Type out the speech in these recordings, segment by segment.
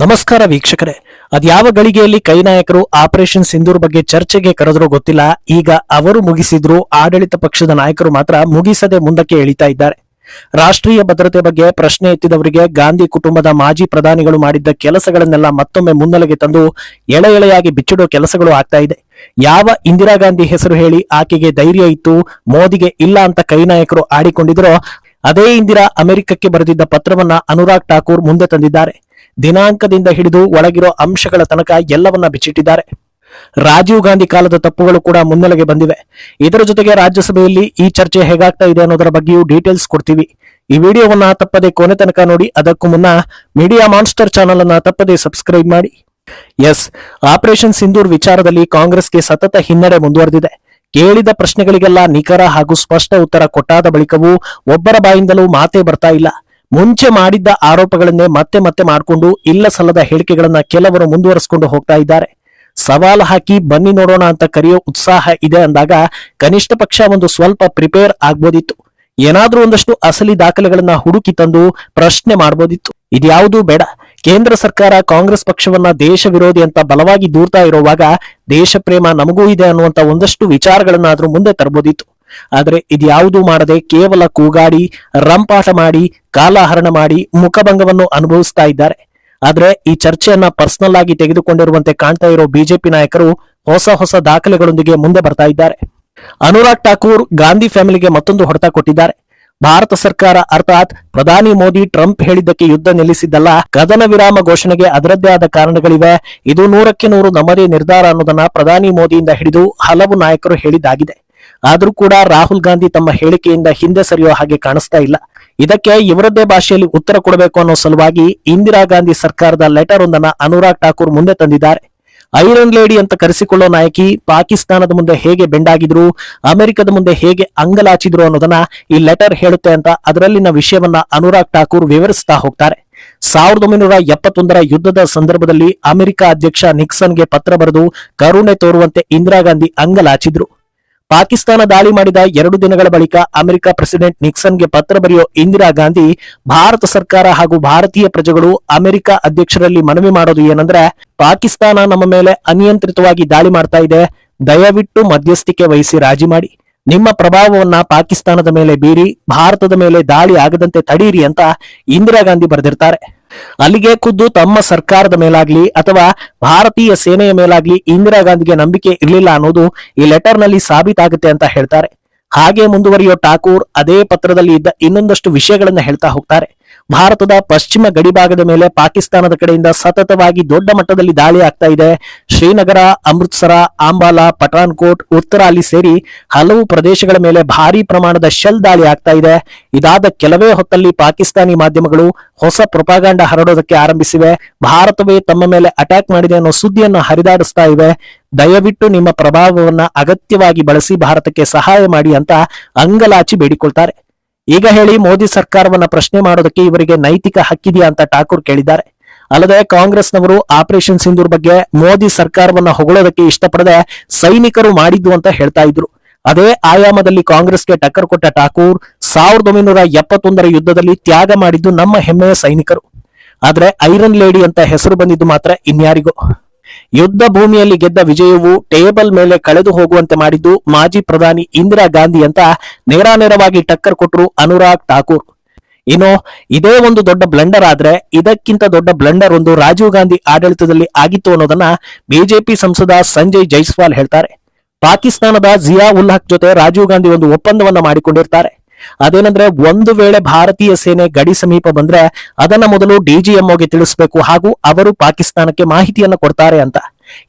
ನಮಸ್ಕಾರ ವೀಕ್ಷಕರೇ. ಅದ್ಯಾವ ಗಳಿಗೆಯಲ್ಲಿ ಕೈ ನಾಯಕರು ಆಪರೇಷನ್ ಸಿಂಧೂರ್ ಬಗ್ಗೆ ಚರ್ಚೆಗೆ ಕರೆದ್ರು ಗೊತ್ತಿಲ್ಲ. ಈಗ ಅವರು ಮುಗಿಸಿದ್ರು. ಆಡಳಿತ ಪಕ್ಷದ ನಾಯಕರು ಮಾತ್ರ ಮುಗಿಸದೆ ಮುಂದಕ್ಕೆ ಎಳಿತಾ ಇದ್ದಾರೆ. ರಾಷ್ಟ್ರೀಯ ಭದ್ರತೆ ಬಗ್ಗೆ ಪ್ರಶ್ನೆ ಎತ್ತಿದವರಿಗೆ ಗಾಂಧಿ ಕುಟುಂಬದ ಮಾಜಿ ಪ್ರಧಾನಿಗಳು ಮಾಡಿದ್ದ ಕೆಲಸಗಳನ್ನೆಲ್ಲ ಮತ್ತೊಮ್ಮೆ ಮುನ್ನೆಲೆಗೆ ತಂದು ಎಳೆ ಎಳೆಯಾಗಿ ಬಿಚ್ಚಿಡೋ ಕೆಲಸಗಳು ಆಗ್ತಾ ಇದೆ. ಯಾವ ಇಂದಿರಾ ಗಾಂಧಿ ಹೆಸರು ಹೇಳಿ ಆಕೆಗೆ ಧೈರ್ಯ ಇತ್ತು, ಮೋದಿಗೆ ಇಲ್ಲ ಅಂತ ಕೈ ನಾಯಕರು ಆಡಿಕೊಂಡಿದ್ರೋ, ಅದೇ ಇಂದಿರಾ ಅಮೆರಿಕಕ್ಕೆ ಬರೆದಿದ್ದ ಪತ್ರವನ್ನ ಅನುರಾಗ್ ಠಾಕೂರ್ ಮುಂದೆ ತಂದಿದ್ದಾರೆ. ದಿನಾಂಕದಿಂದ ಹಿಡಿದು ಒಳಗಿರೋ ಅಂಶಗಳ ತನಕ ಎಲ್ಲವನ್ನ ಬಿಚ್ಚಿಟ್ಟಿದ್ದಾರೆ. ರಾಜೀವ್ ಗಾಂಧಿ ಕಾಲದ ತಪ್ಪುಗಳು ಕೂಡ ಮುನ್ನೆಲೆಗೆ ಬಂದಿವೆ. ಇದರ ಜೊತೆಗೆ ರಾಜ್ಯಸಭೆಯಲ್ಲಿ ಈ ಚರ್ಚೆ ಹೇಗಾಗ್ತಾ ಇದೆ ಅನ್ನೋದರ ಬಗ್ಗೆಯೂ ಡೀಟೇಲ್ಸ್ ಕೊಡ್ತೀವಿ. ಈ ವಿಡಿಯೋವನ್ನ ತಪ್ಪದೆ ಕೊನೆ ತನಕ ನೋಡಿ, ಅದಕ್ಕೂ ಮುನ್ನ ಮೀಡಿಯಾ ಮಾನ್ಸ್ಟರ್ ಚಾನಲ್ ಅನ್ನ ತಪ್ಪದೆ ಸಬ್ಸ್ಕ್ರೈಬ್ ಮಾಡಿ. ಎಸ್, ಆಪರೇಷನ್ ಸಿಂಧೂರ್ ವಿಚಾರದಲ್ಲಿ ಕಾಂಗ್ರೆಸ್ಗೆ ಸತತ ಹಿನ್ನಡೆ ಮುಂದುವರೆದಿದೆ. ಕೇಳಿದ ಪ್ರಶ್ನೆಗಳಿಗೆಲ್ಲ ನಿಖರ ಹಾಗೂ ಸ್ಪಷ್ಟ ಉತ್ತರ ಕೊಟ್ಟಾದ ಬಳಿಕವೂ ಒಬ್ಬರ ಬಾಯಿಂದಲೂ ಮಾತೇ ಬರ್ತಾ ಇಲ್ಲ. ಮುಂಚೆ ಮಾಡಿದ್ದ ಆರೋಪಗಳನ್ನೇ ಮತ್ತೆ ಮತ್ತೆ ಮಾಡಿಕೊಂಡು ಇಲ್ಲ ಸಲ್ಲದ ಹೇಳಿಕೆಗಳನ್ನ ಕೆಲವರು ಮುಂದುವರಿಸಿಕೊಂಡು ಹೋಗ್ತಾ ಇದ್ದಾರೆ. ಸವಾಲು ಹಾಕಿ ಬನ್ನಿ ನೋಡೋಣ ಅಂತ ಕರೆಯೋ ಉತ್ಸಾಹ ಇದೆ ಅಂದಾಗ ಕನಿಷ್ಠ ಪಕ್ಷ ಒಂದು ಸ್ವಲ್ಪ ಪ್ರಿಪೇರ್ ಆಗ್ಬೋದಿತ್ತು. ಏನಾದ್ರೂ ಒಂದಷ್ಟು ಅಸಲಿ ದಾಖಲೆಗಳನ್ನ ಹುಡುಕಿ ತಂದು ಪ್ರಶ್ನೆ ಮಾಡ್ಬೋದಿತ್ತು. ಇದ್ಯಾವುದೂ ಬೇಡ. ಕೇಂದ್ರ ಸರ್ಕಾರ ಕಾಂಗ್ರೆಸ್ ಪಕ್ಷವನ್ನ ದೇಶ ವಿರೋಧಿ ಅಂತ ಬಲವಾಗಿ ದೂರ್ತಾ ಇರುವಾಗ ದೇಶ ಪ್ರೇಮ ನಮಗೂ ಇದೆ ಅನ್ನುವಂತ ಒಂದಷ್ಟು ವಿಚಾರಗಳನ್ನಾದ್ರೂ ಮುಂದೆ ತರಬಹುದಿತ್ತು ಆದ್ರೆ ಇದ್ಯಾವುದೂ ಮಾಡದೆ ಕೇವಲ ಕೂಗಾಡಿ, ರಂಪಾಟ ಮಾಡಿ, ಕಾಲಹರಣ ಮಾಡಿ ಮುಖಭಂಗವನ್ನು ಅನುಭವಿಸ್ತಾ ಇದ್ದಾರೆ. ಆದರೆ ಈ ಚರ್ಚೆಯನ್ನ ಪರ್ಸನಲ್ ಆಗಿ ತೆಗೆದುಕೊಂಡಿರುವಂತೆ ಕಾಣ್ತಾ ಇರೋ ಬಿಜೆಪಿ ನಾಯಕರು ಹೊಸ ಹೊಸ ದಾಖಲೆಗಳೊಂದಿಗೆ ಮುಂದೆ ಬರ್ತಾ ಇದ್ದಾರೆ. ಅನುರಾಗ್ ಠಾಕೂರ್ ಗಾಂಧಿ ಫ್ಯಾಮಿಲಿಗೆ ಮತ್ತೊಂದು ಹೊಡೆತ ಕೊಟ್ಟಿದ್ದಾರೆ. ಭಾರತ ಸರ್ಕಾರ ಅರ್ಥಾತ್ ಪ್ರಧಾನಿ ಮೋದಿ ಟ್ರಂಪ್ ಹೇಳಿದ್ದಕ್ಕೆ ಯುದ್ಧ ನಿಲ್ಲಿಸಿದ್ದಲ್ಲ ಕದನ ವಿರಾಮ ಘೋಷಣೆಗೆ ಅದರದ್ದೇ ಆದ ಕಾರಣಗಳಿವೆ. ಇದು ನೂರಕ್ಕೆ ನೂರು ನಮ್ಮದೇ ನಿರ್ಧಾರ ಅನ್ನೋದನ್ನ ಪ್ರಧಾನಿ ಮೋದಿಯಿಂದ ಹಿಡಿದು ಹಲವು ನಾಯಕರು ಹೇಳಿದ್ದಾಗಿದೆ. ಆದ್ರೂ ಕೂಡ ರಾಹುಲ್ ಗಾಂಧಿ ತಮ್ಮ ಹೇಳಿಕೆಯಿಂದ ಹಿಂದೆ ಸರಿಯೋ ಹಾಗೆ ಕಾಣಿಸ್ತಾ ಇಲ್ಲ. ಇದಕ್ಕೆ ಇವರದ್ದೇ ಭಾಷೆಯಲ್ಲಿ ಉತ್ತರ ಕೊಡಬೇಕು ಅನ್ನೋ ಸಲುವಾಗಿ ಇಂದಿರಾ ಗಾಂಧಿ ಸರ್ಕಾರದ ಲೆಟರ್ ಒಂದನ್ನ ಅನುರಾಗ್ ಠಾಕೂರ್ ಮುಂದೆ ತಂದಿದ್ದಾರೆ. ಐರನ್ ಲೇಡಿ ಅಂತ ಕರೆಸಿಕೊಳ್ಳೋ ನಾಯಕಿ ಪಾಕಿಸ್ತಾನದ ಮುಂದೆ ಹೇಗೆ ಬೆಂಡಾಗಿದ್ರು, ಅಮೆರಿಕದ ಮುಂದೆ ಹೇಗೆ ಅಂಗಲಾಚಿದ್ರು ಅನ್ನೋದನ್ನ ಈ ಲೆಟರ್ ಹೇಳುತ್ತೆ ಅಂತ ಅದರಲ್ಲಿನ ವಿಷಯವನ್ನ ಅನುರಾಗ್ ಠಾಕೂರ್ ವಿವರಿಸ್ತಾ ಹೋಗ್ತಾರೆ. ಸಾವಿರದ ಒಂಬೈನೂರ ಎಪ್ಪತ್ತೊಂದರ ಯುದ್ಧದ ಸಂದರ್ಭದಲ್ಲಿ ಅಮೆರಿಕ ಅಧ್ಯಕ್ಷ ನಿಕ್ಸನ್ಗೆ ಪತ್ರ ಬರೆದು ಕರುಣೆ ತೋರುವಂತೆ ಇಂದಿರಾ ಗಾಂಧಿ ಅಂಗಲಾಚಿದ್ರು ಪಾಕಿಸ್ತಾನ ದಾಳಿ ಮಾಡಿದ ಎರಡು ದಿನಗಳ ಬಳಿಕ ಅಮೆರಿಕ ಪ್ರೆಸಿಡೆಂಟ್ ನಿಕ್ಸನ್ಗೆ ಪತ್ರ ಬರೆಯೋ ಇಂದಿರಾ ಗಾಂಧಿ, ಭಾರತ ಸರ್ಕಾರ ಹಾಗೂ ಭಾರತೀಯ ಪ್ರಜೆಗಳು ಅಮೆರಿಕ ಅಧ್ಯಕ್ಷರಲ್ಲಿ ಮನವಿ ಮಾಡೋದು ಏನಂದ್ರೆ, ಪಾಕಿಸ್ತಾನ ನಮ್ಮ ಮೇಲೆ ಅನಿಯಂತ್ರಿತವಾಗಿ ದಾಳಿ ಮಾಡ್ತಾ ಇದೆ. ದಯವಿಟ್ಟು ಮಧ್ಯಸ್ಥಿಕೆ ವಹಿಸಿ, ರಾಜಿ ಮಾಡಿ. ನಿಮ್ಮ ಪ್ರಭಾವವನ್ನ ಪಾಕಿಸ್ತಾನದ ಮೇಲೆ ಬೀರಿ, ಭಾರತದ ಮೇಲೆ ದಾಳಿ ಆಗದಂತೆ ತಡೀರಿ ಅಂತ ಇಂದಿರಾ ಗಾಂಧಿ ಬರೆದಿರ್ತಾರೆ. ಅಲ್ಲಿಗೆ ಖುದ್ದು ತಮ್ಮ ಸರ್ಕಾರದ ಮೇಲಾಗ್ಲಿ ಅಥವಾ ಭಾರತೀಯ ಸೇನೆಯ ಮೇಲಾಗ್ಲಿ ಇಂದಿರಾ ಗಾಂಧಿಗೆ ನಂಬಿಕೆ ಇರಲಿಲ್ಲ ಅನ್ನೋದು ಈ ಲೆಟರ್ನಲ್ಲಿ ಸಾಬೀತಾಗುತ್ತೆ ಅಂತ ಹೇಳ್ತಾರೆ. ಹಾಗೆ ಮುಂದುವರಿಯೋ ಠಾಕೂರ್ ಅದೇ ಪತ್ರದಲ್ಲಿ ಇದ್ದ ಇನ್ನೊಂದಷ್ಟು ವಿಷಯಗಳನ್ನು ಹೇಳ್ತಾ ಹೋಗ್ತಾರೆ. ಭಾರತದ ಪಶ್ಚಿಮ ಗಡಿಭಾಗದ ಮೇಲೆ ಪಾಕಿಸ್ತಾನದ ಕಡೆಯಿಂದ ಸತತವಾಗಿ ದೊಡ್ಡ ಮಟ್ಟದಲ್ಲಿ ದಾಳಿ ಆಗ್ತಾ ಇದೆ. ಶ್ರೀನಗರ, ಅಮೃತ್ಸರ ಆಂಬಾಲಾ ಪಠಾನ್ಕೋಟ್ ಅಲ್ಲಿ ಸೇರಿ ಹಲವು ಪ್ರದೇಶಗಳ ಮೇಲೆ ಭಾರಿ ಪ್ರಮಾಣದ ಶೆಲ್ ದಾಳಿ ಆಗ್ತಾ ಇದೆ. ಇದಾದ ಕೆಲವೇ ಹೊತ್ತಲ್ಲಿ ಪಾಕಿಸ್ತಾನಿ ಮಾಧ್ಯಮಗಳು ಹೊಸ ಪ್ರೊಪಾಗಾಂಡ ಹರಡೋದಕ್ಕೆ ಆರಂಭಿಸಿವೆ. ಭಾರತವೇ ತಮ್ಮ ಮೇಲೆ ಅಟ್ಯಾಕ್ ಮಾಡಿದೆ ಅನ್ನೋ ಸುದ್ದಿಯನ್ನು ಹರಿದಾಡಿಸ್ತಾ ಇವೆ. ದಯವಿಟ್ಟು ನಿಮ್ಮ ಪ್ರಭಾವವನ್ನ ಅಗತ್ಯವಾಗಿ ಬಳಸಿ ಭಾರತಕ್ಕೆ ಸಹಾಯ ಮಾಡಿ ಅಂತ ಅಂಗಲಾಚಿ ಬೇಡಿಕೊಳ್ತಾರೆ. ಈಗ ಹೇಳಿ ಮೋದಿ ಸರ್ಕಾರವನ್ನ ಪ್ರಶ್ನೆ ಮಾಡೋದಕ್ಕೆ ಇವರಿಗೆ ನೈತಿಕ ಹಕ್ಕಿದೆಯಾ ಅಂತ ಠಾಕೂರ್ ಕೇಳಿದ್ದಾರೆ. ಅಲ್ಲದೆ ಕಾಂಗ್ರೆಸ್ನವರು ಆಪರೇಷನ್ ಸಿಂಧೂರ್ ಬಗ್ಗೆ ಮೋದಿ ಸರ್ಕಾರವನ್ನ ಹೊಗಳೋದಕ್ಕೆ ಇಷ್ಟಪಡದೆ ಸೈನಿಕರು ಮಾಡಿದ್ದು ಅಂತ ಹೇಳ್ತಾ ಇದ್ರು. ಅದೇ ಆಯಾಮದಲ್ಲಿ ಕಾಂಗ್ರೆಸ್ಗೆ ಟಕ್ಕರ್ ಕೊಟ್ಟ ಠಾಕೂರ್ ಸಾವಿರದ ಒಂಬೈನೂರ ಎಪ್ಪತ್ತೊಂದರ ಯುದ್ಧದಲ್ಲಿ ತ್ಯಾಗ ಮಾಡಿದ್ದು ನಮ್ಮ ಹೆಮ್ಮೆಯ ಸೈನಿಕರು. ಆದ್ರೆ ಐರನ್ ಲೇಡಿ ಅಂತ ಹೆಸರು ಬಂದಿದ್ದು ಮಾತ್ರ ಇನ್ಯಾರಿಗೋ. ಯುದ್ಧ ಭೂಮಿಯಲ್ಲಿ ಗೆದ್ದ ವಿಜಯವು ಟೇಬಲ್ ಮೇಲೆ ಕಳೆದು ಹೋಗುವಂತೆ ಮಾಡಿದ್ದು ಮಾಜಿ ಪ್ರಧಾನಿ ಇಂದಿರಾ ಗಾಂಧಿ ಅಂತ ನೇರಾನೇರವಾಗಿ ಟಕ್ಕರ್ ಕೊಟ್ಟರು ಅನುರಾಗ್ ಠಾಕೂರ್. ಇನ್ನು ಇದೇ ಒಂದು ದೊಡ್ಡ ಬ್ಲಂಡರ್ ಆದ್ರೆ ಇದಕ್ಕಿಂತ ದೊಡ್ಡ ಬ್ಲಂಡರ್ ಒಂದು ರಾಜೀವ್ ಗಾಂಧಿ ಆಡಳಿತದಲ್ಲಿ ಆಗಿತ್ತು ಅನ್ನೋದನ್ನ ಬಿಜೆಪಿ ಸಂಸದ ಸಂಜಯ್ ಜೈಸ್ವಾಲ್ ಹೇಳ್ತಾರೆ. ಪಾಕಿಸ್ತಾನದ ಜಿಯಾ ಉಲ್ಹಕ್ ಜೊತೆ ರಾಜೀವ್ ಗಾಂಧಿ ಒಂದು ಒಪ್ಪಂದವನ್ನ ಮಾಡಿಕೊಂಡಿರ್ತಾರೆ. ಅದೇನಂದ್ರೆ ಒಂದು ವೇಳೆ ಭಾರತೀಯ ಸೇನೆ ಗಡಿ ಸಮೀಪ ಬಂದ್ರೆ ಅದನ್ನ ಮೊದಲು ಡಿಜಿಎಂಒಗೆ ತಿಳಿಸಬೇಕು ಹಾಗೂ ಅವರು ಪಾಕಿಸ್ತಾನಕ್ಕೆ ಮಾಹಿತಿಯನ್ನ ಕೊಡ್ತಾರೆ ಅಂತ.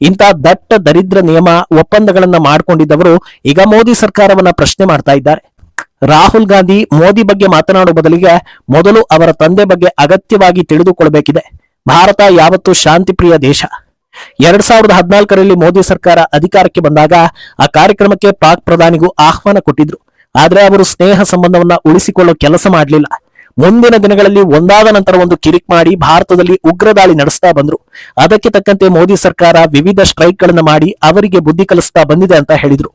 ಇಂಥ ದಟ್ಟ ದರಿದ್ರ ನಿಯಮ ಒಪ್ಪಂದಗಳನ್ನ ಮಾಡ್ಕೊಂಡಿದ್ದವರು ಈಗ ಮೋದಿ ಸರ್ಕಾರವನ್ನ ಪ್ರಶ್ನೆ ಮಾಡ್ತಾ ಇದ್ದಾರೆ. ರಾಹುಲ್ ಗಾಂಧಿ ಮೋದಿ ಬಗ್ಗೆ ಮಾತನಾಡುವ ಬದಲಿಗೆ ಮೊದಲು ಅವರ ತಂದೆ ಬಗ್ಗೆ ಅಗತ್ಯವಾಗಿ ತಿಳಿದುಕೊಳ್ಬೇಕಿದೆ. ಭಾರತ ಯಾವತ್ತೂ ಶಾಂತಿಪ್ರಿಯ ದೇಶ. ಎರಡ್ ಸಾವಿರದ ಹದಿನಾಲ್ಕರಲ್ಲಿ ಮೋದಿ ಸರ್ಕಾರ ಅಧಿಕಾರಕ್ಕೆ ಬಂದಾಗ ಆ ಕಾರ್ಯಕ್ರಮಕ್ಕೆ ಪಾಕ್ ಪ್ರಧಾನಿಗೂ ಆಹ್ವಾನ ಕೊಟ್ಟಿದ್ರು. ಆದ್ರೆ ಅವರು ಸ್ನೇಹ ಸಂಬಂಧವನ್ನ ಉಳಿಸಿಕೊಳ್ಳೋ ಕೆಲಸ ಮಾಡಲಿಲ್ಲ. ಮುಂದಿನ ದಿನಗಳಲ್ಲಿ ಒಂದಾದ ನಂತರ ಒಂದು ಕಿರಿಕ್ ಮಾಡಿ ಭಾರತದಲ್ಲಿ ಉಗ್ರ ದಾಳಿ ನಡೆಸ್ತಾ ಬಂದ್ರು. ಅದಕ್ಕೆ ತಕ್ಕಂತೆ ಮೋದಿ ಸರ್ಕಾರ ವಿವಿಧ ಸ್ಟ್ರೈಕ್ ಗಳನ್ನ ಮಾಡಿ ಅವರಿಗೆ ಬುದ್ಧಿ ಕಲಿಸ್ತಾ ಬಂದಿದೆ ಅಂತ ಹೇಳಿದ್ರು.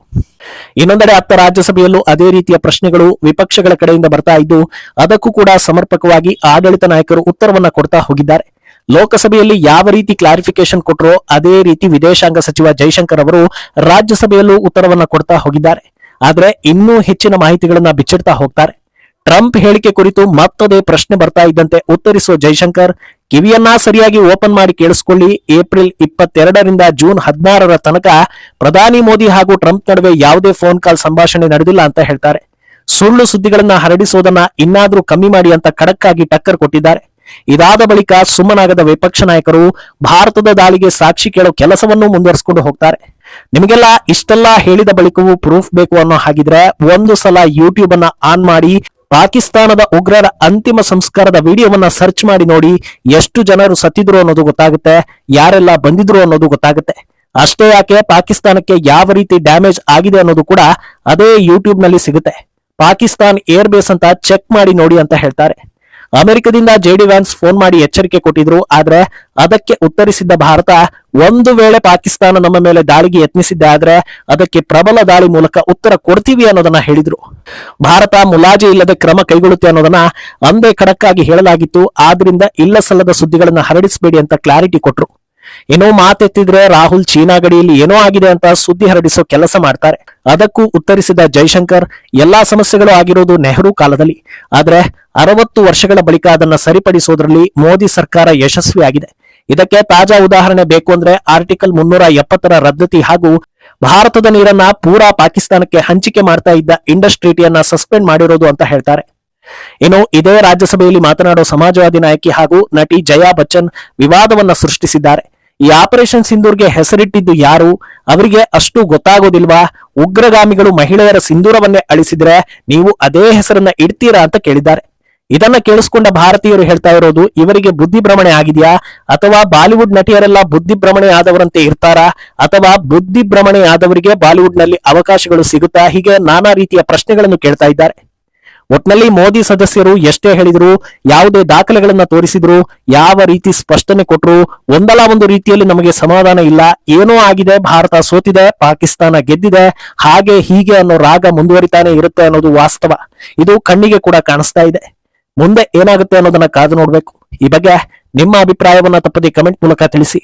ಇನ್ನೊಂದೆಡೆ ಅತ್ತ ರಾಜ್ಯಸಭೆಯಲ್ಲೂ ಅದೇ ರೀತಿಯ ಪ್ರಶ್ನೆಗಳು ವಿಪಕ್ಷಗಳ ಕಡೆಯಿಂದ ಬರ್ತಾ ಇದ್ದು, ಅದಕ್ಕೂ ಕೂಡ ಸಮರ್ಪಕವಾಗಿ ಆಡಳಿತ ನಾಯಕರು ಉತ್ತರವನ್ನ ಕೊಡ್ತಾ ಹೋಗಿದ್ದಾರೆ. ಲೋಕಸಭೆಯಲ್ಲಿ ಯಾವ ರೀತಿ ಕ್ಲಾರಿಫಿಕೇಶನ್ ಕೊಟ್ಟರೋ ಅದೇ ರೀತಿ ವಿದೇಶಾಂಗ ಸಚಿವ ಜೈಶಂಕರ್ ಅವರು ರಾಜ್ಯಸಭೆಯಲ್ಲೂ ಉತ್ತರವನ್ನ ಕೊಡ್ತಾ ಹೋಗಿದ್ದಾರೆ. ಆದ್ರೆ ಇನ್ನೂ ಹೆಚ್ಚಿನ ಮಾಹಿತಿಗಳನ್ನ ಬಿಚ್ಚಿಡ್ತಾ ಹೋಗ್ತಾರೆ. ಟ್ರಂಪ್ ಹೇಳಿಕೆ ಕುರಿತು ಮತ್ತದೇ ಪ್ರಶ್ನೆ ಬರ್ತಾ ಇದ್ದಂತೆ ಉತ್ತರಿಸುವ ಜೈಶಂಕರ್, ಕಿವಿಯನ್ನ ಸರಿಯಾಗಿ ಓಪನ್ ಮಾಡಿ ಕೇಳಿಸ್ಕೊಳ್ಳಿ. ಏಪ್ರಿಲ್ ಇಪ್ಪತ್ತೆರಡರಿಂದ ಜೂನ್ ಹದಿನಾರರ ತನಕ ಪ್ರಧಾನಿ ಮೋದಿ ಹಾಗೂ ಟ್ರಂಪ್ ನಡುವೆ ಯಾವುದೇ ಫೋನ್ ಕಾಲ್ ಸಂಭಾಷಣೆ ನಡೆದಿಲ್ಲ ಅಂತ ಹೇಳ್ತಾರೆ. ಸುಳ್ಳು ಸುದ್ದಿಗಳನ್ನ ಹರಡಿಸೋದನ್ನ ಇನ್ನಾದ್ರೂ ಕಮ್ಮಿ ಮಾಡಿ ಅಂತ ಖಡಕ್ಕಾಗಿ ಟಕ್ಕರ್ ಕೊಟ್ಟಿದ್ದಾರೆ. ಇದಾದ ಬಳಿಕ ಸುಮ್ಮನಾಗದ ವಿಪಕ್ಷ ನಾಯಕರು ಭಾರತದ ದಾಳಿಗೆ ಸಾಕ್ಷಿ ಕೇಳೋ ಕೆಲಸವನ್ನು ಮುಂದುವರಿಸಿಕೊಂಡು ಹೋಗ್ತಾರೆ. ನಿಮಗೆಲ್ಲ ಇಷ್ಟೆಲ್ಲ ಹೇಳಿದ ಬಳಿಕವೂ ಪ್ರೂಫ್ ಬೇಕು ಅನ್ನೋ ಹಾಗಿದ್ರೆ ಒಂದು ಸಲ ಯೂಟ್ಯೂಬ್ ಅನ್ನ ಆನ್ ಮಾಡಿ ಪಾಕಿಸ್ತಾನದ ಉಗ್ರರ ಅಂತಿಮ ಸಂಸ್ಕಾರದ ವಿಡಿಯೋವನ್ನ ಸರ್ಚ್ ಮಾಡಿ ನೋಡಿ ಎಷ್ಟು ಜನರು ಸತ್ತಿದ್ರು ಅನ್ನೋದು ಗೊತ್ತಾಗುತ್ತೆ, ಯಾರೆಲ್ಲ ಬಂದಿದ್ರು ಅನ್ನೋದು ಗೊತ್ತಾಗುತ್ತೆ. ಅಷ್ಟೇ ಯಾಕೆ ಪಾಕಿಸ್ತಾನಕ್ಕೆ ಯಾವ ರೀತಿ ಡ್ಯಾಮೇಜ್ ಆಗಿದೆ ಅನ್ನೋದು ಕೂಡ ಅದೇ ಯೂಟ್ಯೂಬ್ನಲ್ಲಿ ಸಿಗುತ್ತೆ. ಪಾಕಿಸ್ತಾನ್ ಏರ್ ಬೇಸ್ ಅಂತ ಚೆಕ್ ಮಾಡಿ ನೋಡಿ ಅಂತ ಹೇಳ್ತಾರೆ. ಅಮೆರಿಕದಿಂದ ಜೆಡಿ ವ್ಯಾನ್ಸ್ ಫೋನ್ ಮಾಡಿ ಎಚ್ಚರಿಕೆ ಕೊಟ್ಟಿದ್ರು, ಆದ್ರೆ ಅದಕ್ಕೆ ಉತ್ತರಿಸಿದ್ದ ಭಾರತ ಒಂದು ವೇಳೆ ಪಾಕಿಸ್ತಾನ ನಮ್ಮ ಮೇಲೆ ದಾಳಿಗೆ ಯತ್ನಿಸಿದ್ದೇ ಆದ್ರೆ ಅದಕ್ಕೆ ಪ್ರಬಲ ದಾಳಿ ಮೂಲಕ ಉತ್ತರ ಕೊಡ್ತೀವಿ ಅನ್ನೋದನ್ನ ಹೇಳಿದ್ರು. ಭಾರತ ಮುಲಾಜಿ ಇಲ್ಲದೆ ಕ್ರಮ ಕೈಗೊಳ್ಳುತ್ತೆ ಅನ್ನೋದನ್ನ ಅಂದೇ ಖಡಕ್ಕಾಗಿ ಹೇಳಲಾಗಿತ್ತು. ಆದ್ರಿಂದ ಇಲ್ಲ ಸಲ್ಲದ ಸುದ್ದಿಗಳನ್ನ ಹರಡಿಸಬೇಡಿ ಅಂತ ಕ್ಲಾರಿಟಿ ಕೊಟ್ರು. ಏನೋ ಮಾತೆತ್ತಿದ್ರೆ ರಾಹುಲ್ ಚೀನಾ ಗಡಿಯಲ್ಲಿ ಏನೋ ಆಗಿದೆ ಅಂತ ಸುದ್ದಿ ಹರಡಿಸೋ ಕೆಲಸ ಮಾಡ್ತಾರೆ. ಅದಕ್ಕೂ ಉತ್ತರಿಸಿದ ಜೈಶಂಕರ್, ಎಲ್ಲಾ ಸಮಸ್ಯೆಗಳು ಆಗಿರೋದು ನೆಹರು ಕಾಲದಲ್ಲಿ. ಆದ್ರೆ ಅರವತ್ತು ವರ್ಷಗಳ ಬಳಿಕ ಅದನ್ನ ಸರಿಪಡಿಸೋದ್ರಲ್ಲಿ ಮೋದಿ ಸರ್ಕಾರ ಯಶಸ್ವಿಯಾಗಿದೆ. ಇದಕ್ಕೆ ತಾಜಾ ಉದಾಹರಣೆ ಬೇಕು ಅಂದ್ರೆ ಆರ್ಟಿಕಲ್ ಮುನ್ನೂರ ಎಪ್ಪತ್ತರ ರದ್ದತಿ ಹಾಗೂ ಭಾರತದ ನೀರನ್ನ ಪೂರಾ ಪಾಕಿಸ್ತಾನಕ್ಕೆ ಹಂಚಿಕೆ ಮಾಡ್ತಾ ಇದ್ದ ಇಂಡಸ್ ಟ್ರೀಟಿಯನ್ನ ಸಸ್ಪೆಂಡ್ ಮಾಡಿರೋದು ಅಂತ ಹೇಳ್ತಾರೆ. ಇನ್ನು ಇದೇ ರಾಜ್ಯಸಭೆಯಲ್ಲಿ ಮಾತನಾಡೋ ಸಮಾಜವಾದಿ ನಾಯಕಿ ಹಾಗೂ ನಟಿ ಜಯಾ ಬಚ್ಚನ್ ವಿವಾದವನ್ನ ಸೃಷ್ಟಿಸಿದ್ದಾರೆ. ಈ ಆಪರೇಷನ್ ಸಿಂಧೂರ್ಗೆ ಹೆಸರಿಟ್ಟಿದ್ದು ಯಾರು? ಅವರಿಗೆ ಅಷ್ಟು ಗೊತ್ತಾಗೋದಿಲ್ವಾ? ಉಗ್ರಗಾಮಿಗಳು ಮಹಿಳೆಯರ ಸಿಂಧೂರವನ್ನೇ ಅಳಿಸಿದ್ರೆ ನೀವು ಅದೇ ಹೆಸರನ್ನ ಇಡ್ತೀರಾ ಅಂತ ಕೇಳಿದ್ದಾರೆ. ಇದನ್ನ ಕೇಳಿಸ್ಕೊಂಡ ಭಾರತೀಯರು ಹೇಳ್ತಾ ಇರೋದು, ಇವರಿಗೆ ಬುದ್ಧಿಭ್ರಮಣೆ ಆಗಿದೆಯಾ? ಅಥವಾ ಬಾಲಿವುಡ್ ನಟಿಯರೆಲ್ಲ ಬುದ್ಧಿಭ್ರಮಣೆ ಆದವರಂತೆ ಇರ್ತಾರಾ? ಅಥವಾ ಬುದ್ಧಿಭ್ರಮಣೆ ಆದವರಿಗೆ ಬಾಲಿವುಡ್ನಲ್ಲಿ ಅವಕಾಶಗಳು ಸಿಗುತ್ತಾ? ಹೀಗೆ ನಾನಾ ರೀತಿಯ ಪ್ರಶ್ನೆಗಳನ್ನು ಕೇಳ್ತಾ ಇದ್ದಾರೆ. ಒಟ್ನಲ್ಲಿ ಮೋದಿ ಸದಸ್ಯರು ಎಷ್ಟೇ ಹೇಳಿದ್ರು, ಯಾವುದೇ ದಾಖಲೆಗಳನ್ನ ತೋರಿಸಿದ್ರು, ಯಾವ ರೀತಿ ಸ್ಪಷ್ಟನೆ ಕೊಟ್ಟರು ಒಂದಲ್ಲ ಒಂದು ರೀತಿಯಲ್ಲಿ ನಮಗೆ ಸಮಾಧಾನ ಇಲ್ಲ. ಏನೋ ಆಗಿದೆ, ಭಾರತ ಸೋತಿದೆ, ಪಾಕಿಸ್ತಾನ ಗೆದ್ದಿದೆ, ಹಾಗೆ ಹೀಗೆ ಅನ್ನೋ ರಾಗ ಮುಂದುವರಿತಾನೆ ಇರುತ್ತೆ ಅನ್ನೋದು ವಾಸ್ತವ. ಇದು ಕಣ್ಣಿಗೆ ಕೂಡ ಕಾಣಿಸ್ತಾ ಇದೆ. ಮುಂದೆ ಏನಾಗುತ್ತೆ ಅನ್ನೋದನ್ನ ಕಾದು ನೋಡ್ಬೇಕು. ಈ ಬಗ್ಗೆ ನಿಮ್ಮ ಅಭಿಪ್ರಾಯವನ್ನ ತಪ್ಪದೆ ಕಮೆಂಟ್ ಮೂಲಕ ತಿಳಿಸಿ.